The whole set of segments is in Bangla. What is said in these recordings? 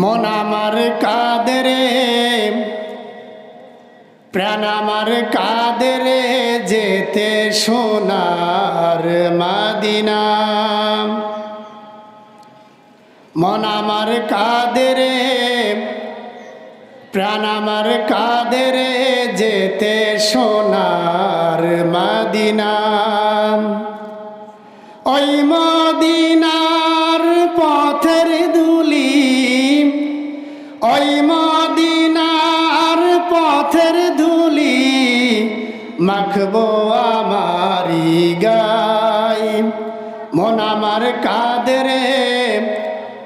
মন আমার কাদরে প্রাণ আমার কাদরে যেতে সোনার মাদিনা। মন আমার কাদরে প্রাণ আমার কাদরে যেতে সোনার মাদিনা। ওই মদিনার পথের দুলি ওই মদিনার পথের ধুলি মাখবো আমারি গাই। মন আমার কাদরে,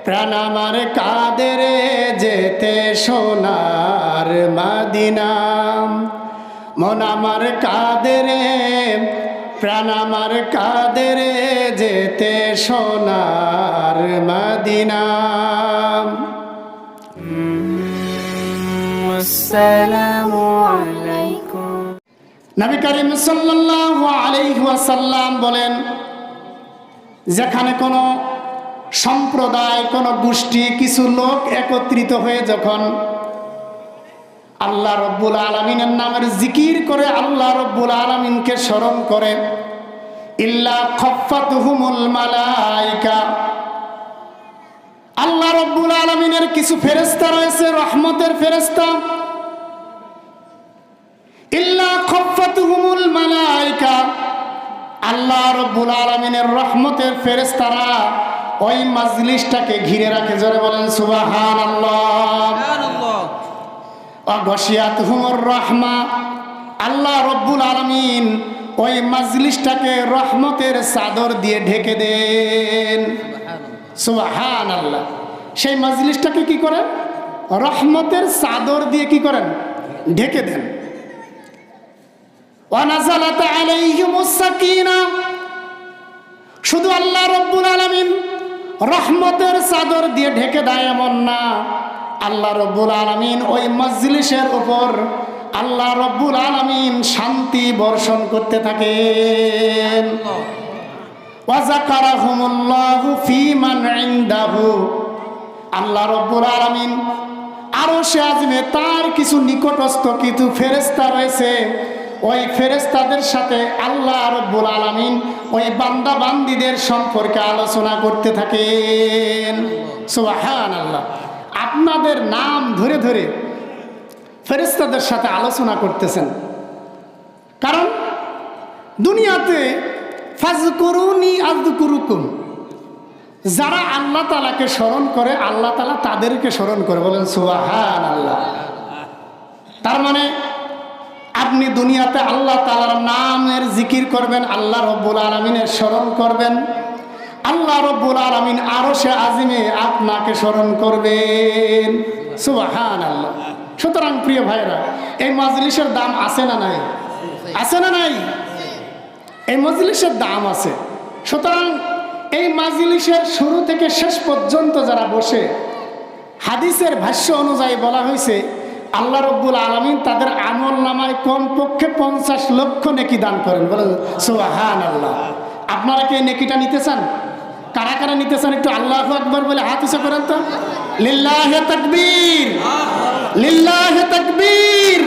প্রাণ আমার কাদরে যেতে সোনার মাদিনা। মন আমার কাদরে, প্রাণ আমার কাদরে যেতে সোনার মদিনা। বলেন, যেখানে কোন সম্প্রদায়, কোন গোষ্ঠী, কিছু লোক একত্রিত হয়ে যখন আল্লাহ রব্বুল আলমিনের নামের জিকির করে আল্লাহ রব্বুল আলমিনকে স্মরণ করে আল্লাহ রব্বুল আলমিনের কিছু ফেরেস্তা রয়েছে, রহমতের ফেরেস্তা আল্লাহ রব্বুল আলমিনের রহমতের ফেরেস্তারা ওই মাজলিসটাকে ঘিরে রাখে, জোরে বলেন সুবাহান অগসিয়াত হুমর রহমা। আল্লাহ রব্বুল আলমিন ওই মাজলিসটাকে রহমতের চাদর দিয়ে ঢেকে দেন। সুবাহান আল্লাহ সেই মাজলিসটাকে কি করেন? রহমতের চাদর দিয়ে কি করেন? ঢেকে দেন। শুধু আল্লাহ রব্বুল আলামিন রহমতের চাদর দিয়ে ঢেকে দেয় এমন না। আল্লাহ রব্বুল আলামিন ওই মজলিসের উপর আল্লাহ রব্বুল আলামিন শান্তি বর্ষণ করতে থাকেন। আল্লাহ রব্বুল আলামিন আরও সে আজমে তার কিছু নিকটস্থ কিছু ফেরেস্তা রয়েছে। ওই ফেরেস্তাদের সাথে আল্লাহ রব্বুল আলামিন ওই বান্দা বান্দিদের সম্পর্কে আলোচনা করতে থাকেন। সুবহান আল্লাহ আপনাদের নাম ধরে ধরে ফেরেস্তাদের সাথে আলোচনা করতেছেন। কারণ দুনিয়াতে ফাজকুরুনি আজকুরুকুম যারা আল্লাহ তালাকে স্মরণ করে, আল্লাহ তালা তাদেরকে স্মরণ করে বলেন সুবাহান আল্লাহ তার মানে আপনি দুনিয়াতে আল্লাহ তালার নামের জিকির করবেন, আল্লাহ রব্বুল আলমিনের স্মরণ করবেন। আল্লাহ রব্বুল আলমিন আরও সে আজিমে আপনাকে স্মরণ করবেন। সুবাহান আল্লাহ সুতরাং প্রিয় ভাইরা এই মাজলিসের দাম আছে না নাই? আছে না নাই? এই মজলিসের দাম আছে। সুতরাং এই মাজলিসের শুরু থেকে শেষ পর্যন্ত যারা বসে, হাদিসের ভাষ্য অনুযায়ী বলা হয়েছে আল্লাহ রব্বুল আলমিন তাদের আমল নামায় কমপক্ষে পঞ্চাশ লক্ষ নেকি দান করেন। বলেন সোহান আল্লাহ আপনারা কি নেকিটা নিতে চান? কারা কারা নিতে চান একটু আল্লাহ আকবর বলে হাত উঁচা করেন তো? লিল্লাহে তকবীর। লিল্লাহে তকবীর।